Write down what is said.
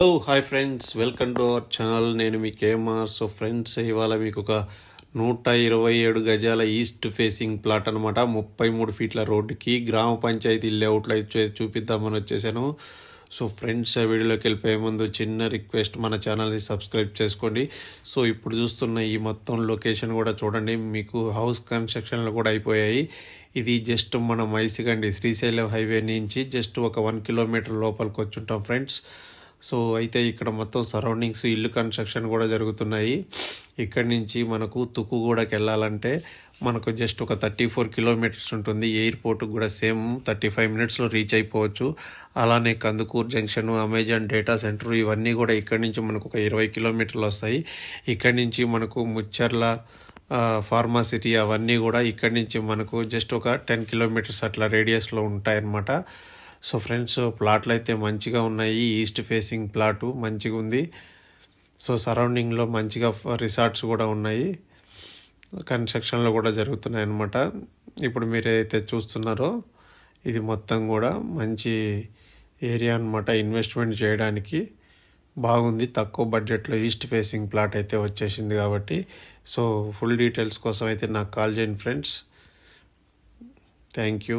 Hello hi friends welcome to our channel నేను మీ KMR so friends ఇవాళ మీకు ఒక నూట ఇరవై ఏడు గజాల ఈస్ట్ ఫేసింగ్ ప్లాట్ అనమాట ముప్పై మూడు ఫీట్ల రోడ్డుకి గ్రామ పంచాయతీ లేఅవుట్లో అయితే చూపిద్దామని వచ్చేసాను. సో ఫ్రెండ్స్ ఆ వీడియోలోకి వెళ్ళిపోయే ముందు చిన్న రిక్వెస్ట్ మన ఛానల్ని సబ్స్క్రైబ్ చేసుకోండి. సో ఇప్పుడు చూస్తున్న ఈ మొత్తం లొకేషన్ కూడా చూడండి. మీకు హౌస్ కన్స్ట్రక్షన్లు కూడా అయిపోయాయి. ఇది జస్ట్ మన మైసిగండి శ్రీశైలం హైవే నుంచి జస్ట్ ఒక వన్ కిలోమీటర్ లోపలికి వచ్చుంటాం ఫ్రెండ్స్ సో అయితే ఇక్కడ మొత్తం సరౌండింగ్స్ ఇల్లు కన్స్ట్రక్షన్ కూడా జరుగుతున్నాయి. ఇక్కడి నుంచి మనకు తుక్కుగూడకి వెళ్ళాలంటే మనకు జస్ట్ ఒక థర్టీ ఫోర్ కిలోమీటర్స్ ఉంటుంది ఎయిర్పోర్ట్కి కూడా సేమ్ థర్టీ ఫైవ్ మినిట్స్లో రీచ్ అయిపోవచ్చు. అలానే Kandukuru junction Amazon data centre ఇవన్నీ కూడా ఇక్కడి నుంచి మనకు ఒక ఇరవై కిలోమీటర్లు వస్తాయి. ఇక్కడి నుంచి మనకు ముచ్చర్ల ఫార్మాసిటీ అవన్నీ కూడా ఇక్కడి నుంచి మనకు జస్ట్ ఒక టెన్ కిలోమీటర్స్ అట్లా రేడియస్లో ఉంటాయన్నమాట. సో ఫ్రెండ్స్ ప్లాట్లు అయితే మంచిగా ఉన్నాయి. ఈస్ట్ ఫేసింగ్ ప్లాటు మంచిగా ఉంది. సో సరౌండింగ్లో మంచిగా రిసార్ట్స్ కూడా ఉన్నాయి. కన్స్ట్రక్షన్లు కూడా జరుగుతున్నాయి అన్నమాట ఇప్పుడు మీరు ఏదైతే చూస్తున్నారో ఇది మొత్తం కూడా మంచి ఏరియా అన్నమాట. ఇన్వెస్ట్మెంట్ చేయడానికి బాగుంది. తక్కువ బడ్జెట్లో ఈస్ట్ ఫేసింగ్ ప్లాట్ అయితే వచ్చేసింది కాబట్టి. సో ఫుల్ డీటెయిల్స్ కోసం అయితే నాకు కాల్ చేయండి ఫ్రెండ్స్. Thank you.